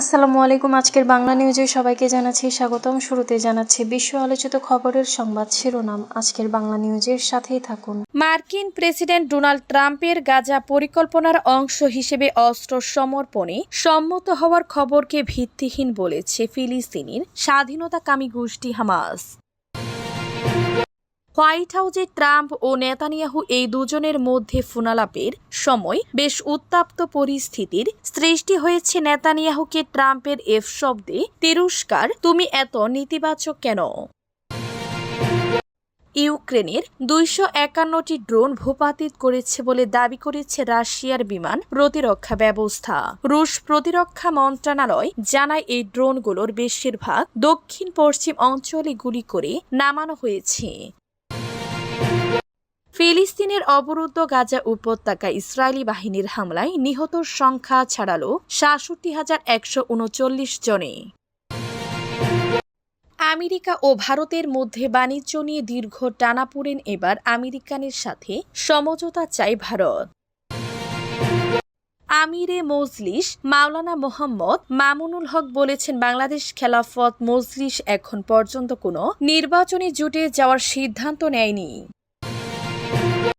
আসসালামু আলাইকুম, আজকের বাংলা নিউজে সবাইকে জানাচ্ছি স্বাগতম। শুরুতে জানাচ্ছি বিশ্ব আলোচিত খবরের সংবাদ শিরোনাম। আজকের বাংলা নিউজের সাথেই থাকুন। মার্কিন প্রেসিডেন্ট ডোনাল্ড ট্রাম্পের গাজা পরিকল্পনার অংশ হিসেবে অস্ত্র সমর্পণে সম্মত হওয়ার খবরকে ভিত্তিহীন বলেছে ফিলিস্তিনির স্বাধীনতাকামী গোষ্ঠী হামাস। হোয়াইট হাউসে ট্রাম্প ও নেতানিয়াহু এই দুজনের মধ্যে ফোনালাপের সময় বেশ উত্তাপ্ত পরিস্থিতির সৃষ্টি হয়েছে নেতানিয়াহুকে ট্রাম্পের এফ শব্দে। তিরস্কার, তুমি এত নেতিবাচক কেন? ইউক্রেনের দুইশো একান্নটি ড্রোন ভূপাতিত করেছে বলে দাবি করেছে রাশিয়ার বিমান প্রতিরক্ষা ব্যবস্থা। রুশ প্রতিরক্ষা মন্ত্রণালয় জানায় এই ড্রোনগুলোর বেশিরভাগ দক্ষিণ পশ্চিম অঞ্চলে গুলি করে নামানো হয়েছে। ফিলিস্তিনের অবরুদ্ধ গাজা উপত্যকা ইসরায়েলি বাহিনীর হামলায় নিহতর সংখ্যা ছাড়ালো সাতষট্টি হাজার একশো উনচল্লিশ জনে। আমেরিকা ও ভারতের মধ্যে বাণিজ্য নিয়ে দীর্ঘ টানাপোড়েন এবার আমেরিকানের সাথে সমঝোতা চায় ভারত। আমিরে মজলিস মাওলানা মোহাম্মদ মামুনুল হক বলেছেন, বাংলাদেশ খেলাফত মজলিস এখন পর্যন্ত কোনো নির্বাচনী জুটে যাওয়ার সিদ্ধান্ত নেয়নি।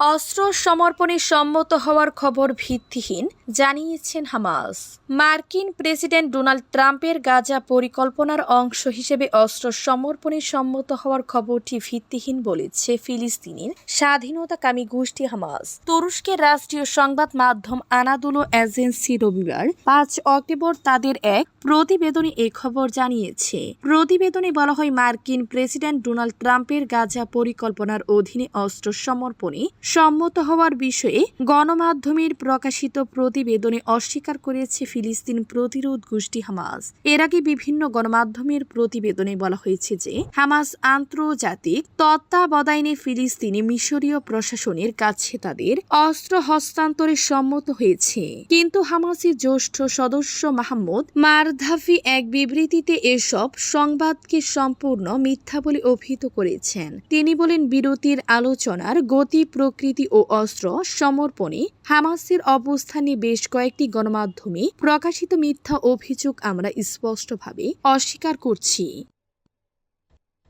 অস্ত্র সমর্পণে সম্মত হওয়ার খবর ভিত্তিহীন, জানিয়েছেন হামাস। মার্কিন প্রেসিডেন্ট ডোনাল্ড ট্রাম্পের গাজা পরিকল্পনার অংশ হিসেবে অস্ত্র সমর্পণে সম্মত হওয়ার খবরটি ভিত্তিহীন বলেছে ফিলিস্তিনের স্বাধীনতাকামী গোষ্ঠী হামাস। তুরস্কের রাষ্ট্রীয় সংবাদ মাধ্যম আনাদুলো এজেন্সি রবিবার পাঁচ অক্টোবর তাদের এক প্রতিবেদনে এ খবর জানিয়েছে। প্রতিবেদনে বলা হয়, মার্কিন প্রেসিডেন্ট ডোনাল্ড ট্রাম্পের গাজা পরিকল্পনার অধীনে অস্ত্র সমর্পণে সম্মত হওয়ার বিষয়ে গণমাধ্যমের প্রকাশিত প্রতিবেদনে অস্বীকার করেছে ফিলিস্তিন প্রতিরোধ গোষ্ঠী হামাস। এর আগে বিভিন্ন গণমাধ্যমের প্রতিবেদনে বলা হয়েছে যে, হামাস আন্তর্জাতিক তত্ত্বাবধানে ফিলিস্তিনি মিশরীয় প্রশাসনের কাছে তাদের অস্ত্র হস্তান্তরে সম্মত হয়েছে। কিন্তু হামাসের জ্যেষ্ঠ সদস্য মাহমুদ মারধাফি এক বিবৃতিতে এসব সংবাদকে সম্পূর্ণ মিথ্যা বলে অভিহিত করেছেন। তিনি বলেন, বিরতির আলোচনার গতি প্রকৃতি ও অস্ত্র সমর্পণে হামাসের অবস্থানে বেশ কয়েকটি গণমাধ্যমে প্রকাশিত মিথ্যা অভিযোগ আমরা স্পষ্টভাবে অস্বীকার করছি।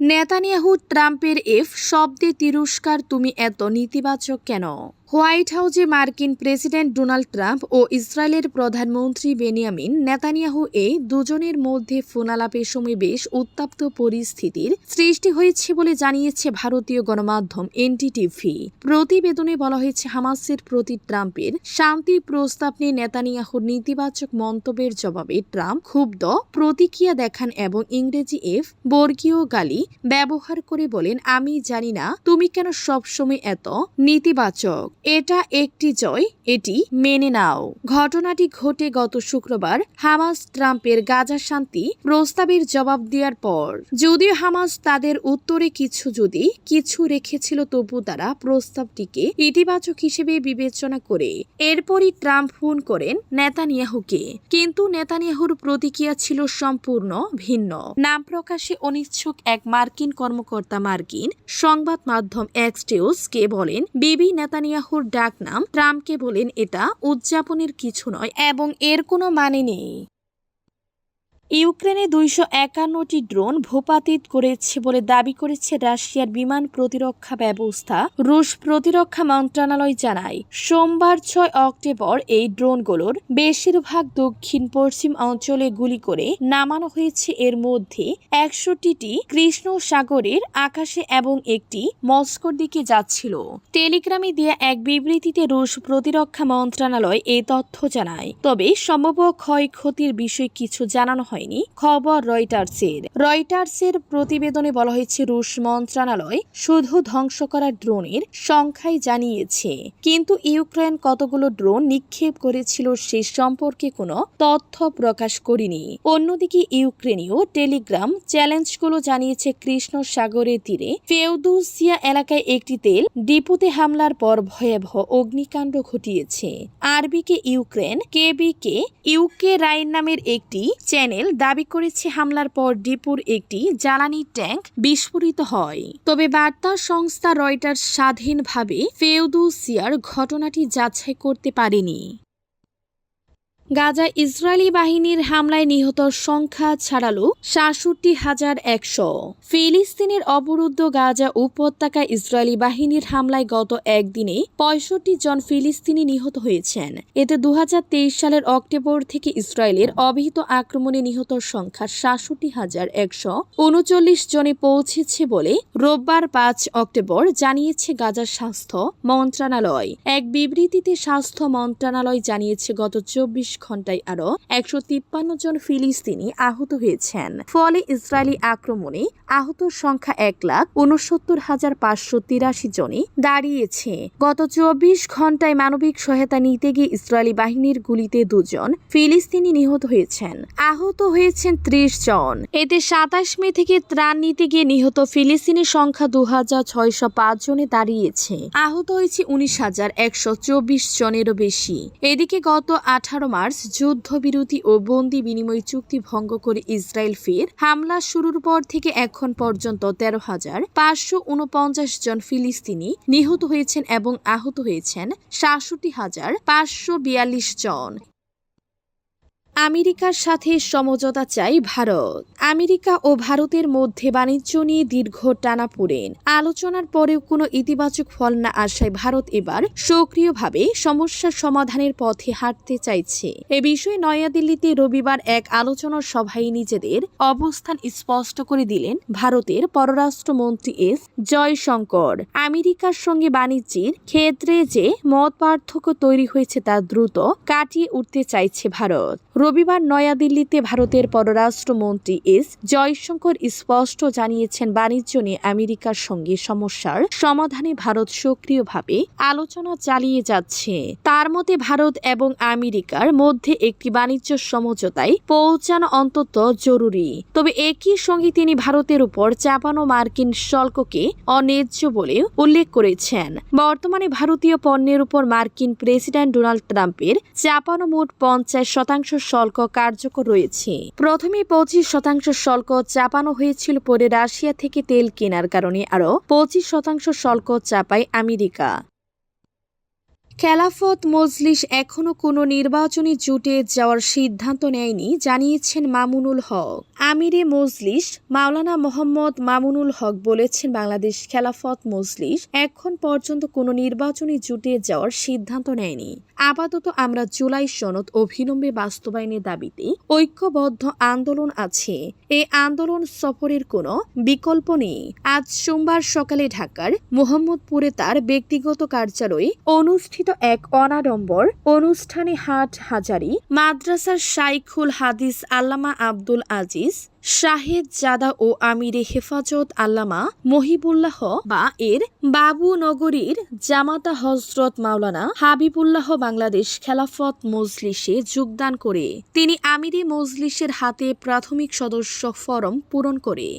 নেতানিয়াহু ট্রাম্পের এফ শব্দে তিরস্কার, তুমি এত নেতিবাচক কেন? হোয়াইট হাউসে মার্কিন প্রেসিডেন্ট ডোনাল্ড ট্রাম্প ও ইসরায়েলের প্রধানমন্ত্রী বেনিয়ামিন নেতানিয়াহু এই দুজনের মধ্যে ফোনালাপের সময় বেশ উত্তাপ্ত পরিস্থিতির সৃষ্টি হয়েছে বলে জানিয়েছে ভারতীয় গণমাধ্যম এনটিটিভি প্রতিবেদনে বলা হয়েছে, হামাসের প্রতি ট্রাম্পের শান্তি প্রস্তাব নিয়ে নেতানিয়াহুর নেতিবাচক মন্তব্যের জবাবে ট্রাম্প ক্ষুব্ধ প্রতিক্রিয়া দেখান এবং ইংরেজি এফ বর্গীয় গালি ব্যবহার করে বলেন, আমি জানি না তুমি কেন সবসময় এত নেতিবাচক। এটা একটি জয়, এটি মেনে নাও। ঘটনাটি ঘটে গত শুক্রবার হামাস ট্রাম্পের গাজা শান্তি প্রস্তাবের জবাব দেওয়ার পর। যদিও হামাস তাদের উত্তরে কিছু যদি, কিছু রেখেছিল তবু তারা প্রস্তাবটিকে ইতিবাচক হিসেবে বিবেচনা করে। এরপরই ট্রাম্প ফোন করেন নেতানিয়াহুকে। কিন্তু নেতানিয়াহুর প্রতিক্রিয়া ছিল সম্পূর্ণ ভিন্ন। নাম প্রকাশে অনিচ্ছুক এক মার্কিন কর্মকর্তা মার্কিন সংবাদ মাধ্যম এক্সটেউসকে বলেন, বিবি নেতানিয়াহুর ডাক নাম ট্রাম্পকে বলেন এটা উদযাপনের কিছু নয় এবং এর কোনো মানে নেই। ইউক্রেনে দুইশো একান্নটি ড্রোন ভূপাতিত করেছে বলে দাবি করেছে রাশিয়ার বিমান প্রতিরক্ষা ব্যবস্থা। রুশ প্রতিরক্ষা মন্ত্রণালয় জানায়, সোমবার ছয় অক্টোবর এই ড্রোনগুলোর বেশিরভাগ দক্ষিণ পশ্চিম অঞ্চলে গুলি করে নামানো হয়েছে। এর মধ্যে একষট্টিটি কৃষ্ণ সাগরের আকাশে এবং একটি মস্কোর দিকে যাচ্ছিল। টেলিগ্রামে দেয়া এক বিবৃতিতে রুশ প্রতিরক্ষা মন্ত্রণালয় এই তথ্য জানায়, তবে সম্ভব ক্ষয়ক্ষতির বিষয়ে কিছু জানানো হয় হয়নি, খবর রয়টার্সের। রয়টার্সের প্রতিবেদনে বলা হয়েছে, রুশ মন্ত্রণালয় শুধু ধ্বংস করা ড্রোনের সংখ্যাই জানিয়েছে। কিন্তু ইউক্রেন কতগুলো ড্রোন নিক্ষেপ করেছিল সে সম্পর্কে কোনো তথ্য প্রকাশ করেনি। অন্যদিকে ইউক্রেনীয় টেলিগ্রাম চ্যালেঞ্জগুলো জানিয়েছে, কৃষ্ণ সাগরের তীরে ফেউদুসিয়া এলাকায় একটি তেল ডিপুতে হামলার পর ভয়াবহ অগ্নিকাণ্ড ঘটিয়েছে। আরবিকে ইউক্রেন, কেবিকে ইউকে রাইন নামের একটি চ্যানেল দাবি করেছে হামলার পর ডিপুর একটি জ্বালানি ট্যাঙ্ক বিস্ফোরিত হয়। তবে বার্তা সংস্থা রয়টার স্বাধীনভাবে ফেউদুসিয়ার ঘটনাটি যাচাই করতে পারেনি। গাজা ইসরায়েলি বাহিনীর হামলায় নিহত সংখ্যা ছাড়ালো সাতষট্টি হাজার একশো। ফিলিস্তিনের অবরুদ্ধ গাজা উপত্যকা ইসরায়েলি বাহিনীর হামলায় গত একদিনে পঁয়ষট্টি জন ফিলিস্তিনি নিহত হয়েছেন। এতে দুহাজার তেইশ সালের অক্টোবর থেকে ইসরায়েলের অবিহিত আক্রমণে নিহত সংখ্যা সাতষট্টি হাজার একশো উনচল্লিশ জনে পৌঁছেছে বলে রোববার পাঁচ অক্টোবর জানিয়েছে গাজার স্বাস্থ্য মন্ত্রণালয়। এক বিবৃতিতে স্বাস্থ্য মন্ত্রণালয় জানিয়েছে, গত চব্বিশ ঘন্টায় আরও একশো তিপ্পান্ন জন ফিলিস্তিনি আহত হয়েছেন। ফলে ইসরায়েলি আক্রমণে আহত সংখ্যা এক লাখ উনসত্তর হাজার পাঁচশো তিরাশি জনে দাঁড়িয়েছে। গত চব্বিশ ঘন্টায় মানবিক সহায়তা নিতে গিয়ে ইসরায়েলি বাহিনীর গুলিতে দুজন ফিলিস্তিনি নিহত হয়েছেন। আহত হয়েছেন ত্রিশ জন। এতে সাতাশ মে থেকে ত্রাণ নিতে গিয়ে নিহত ফিলিস্তিনি সংখ্যা দু হাজার ছয়শো পাঁচ জনে দাঁড়িয়েছে। আহত হয়েছে উনিশ হাজার একশো চব্বিশ জনেরও বেশি। এদিকে গত আঠারো মার্চ যুদ্ধবিরতি ও বন্দি বিনিময় চুক্তি ভঙ্গ করে ইসরায়েল ফের হামলা শুরুর পর থেকে এখন পর্যন্ত তেরো হাজার পাঁচশো উনপঞ্চাশ জন ফিলিস্তিনি নিহত হয়েছেন এবং আহত হয়েছেন সাতষট্টি হাজার পাঁচশো বিয়াল্লিশ জন। আমেরিকার সাথে সমঝোতা চাই ভারত। আমেরিকা ও ভারতের মধ্যে বাণিজ্য নিয়ে দীর্ঘ টানা টানাপোড়েন। আলোচনার পরেও কোনো ইতিবাচক ফল না আসায় ভারত এবার সক্রিয়ভাবে সমস্যার সমাধানের পথে হাঁটতে চাইছে। এ বিষয়ে নয়াদিল্লিতে রবিবার এক আলোচনা সভায় নিজেদের অবস্থান স্পষ্ট করে দিলেন ভারতের পররাষ্ট্রমন্ত্রী এস জয়শঙ্কর। আমেরিকার সঙ্গে বাণিজ্যের ক্ষেত্রে যে মত পার্থক্য তৈরি হয়েছে তা দ্রুত কাটিয়ে উঠতে চাইছে ভারত। রবিবার নয়াদিল্লিতে ভারতের পররাষ্ট্রমন্ত্রী এস জয়শঙ্কর স্পষ্ট জানিয়েছেন, বাণিজ্য নিয়ে আমেরিকার সঙ্গে সমস্যার সমাধানে ভারত সক্রিয়ভাবে আলোচনা চালিয়ে যাচ্ছে। তার মতে, ভারত এবং আমেরিকার মধ্যে একটি বাণিজ্য সমঝোতায় পৌঁছানো অন্তত জরুরি। তবে একই সঙ্গে তিনি ভারতের উপর চাপানো মার্কিন শুল্ককে অন্যায্য বলে উল্লেখ করেছেন। বর্তমানে ভারতীয় পণ্যের উপর মার্কিন প্রেসিডেন্ট ডোনাল্ড ট্রাম্পের চাপানো মোট পঞ্চাশ শতাংশ শুল্ক কার্যকর রয়েছে। প্রথমে পঁচিশ শতাংশ শুল্ক চাপানো হয়েছিল পরে রাশিয়া থেকে তেল কেনার কারণে, আরও পঁচিশ শতাংশ শুল্ক চাপায় আমেরিকা। খেলাফত মজলিস এখনও কোনো নির্বাচনী জুটে যাওয়ার সিদ্ধান্ত নেয়নি, জানিয়েছেন মামুনুল হক। আমিরে মজলিস, মাওলানা মোহাম্মদ মামুনুল হক বলেছেন বাংলাদেশ খেলাফত মজলিস এখন পর্যন্ত কোনো নির্বাচনী জুটে যাওয়ার সিদ্ধান্ত নেয়নি। আপাতত আমরা জুলাই সনদ অবিলম্বে বাস্তবায়নের দাবিতে ঐক্যবদ্ধ আন্দোলন আছে। এ আন্দোলন সফরের কোনো বিকল্প নেই। আজ সোমবার সকালে ঢাকার মোহাম্মদপুরে তার ব্যক্তিগত কার্যালয়ে অনুষ্ঠিত এক অনাডম্বর অনুষ্ঠানে হাট হাজারি, মাদ্রাসার শাইখুল হাদিস আল্লামা আব্দুল আজিজ, শাহেদ জাদা ও আমিরে হেফাজত আল্লামা মহিবুল্লাহ বা এর বাবু নগরীর জামাতা হজরত মাওলানা হাবিবুল্লাহ বাংলাদেশ খেলাফত মজলিসে যোগদান করে। তিনি আমিরে মজলিসের হাতে প্রাথমিক সদস্য ফরম পূরণ করে।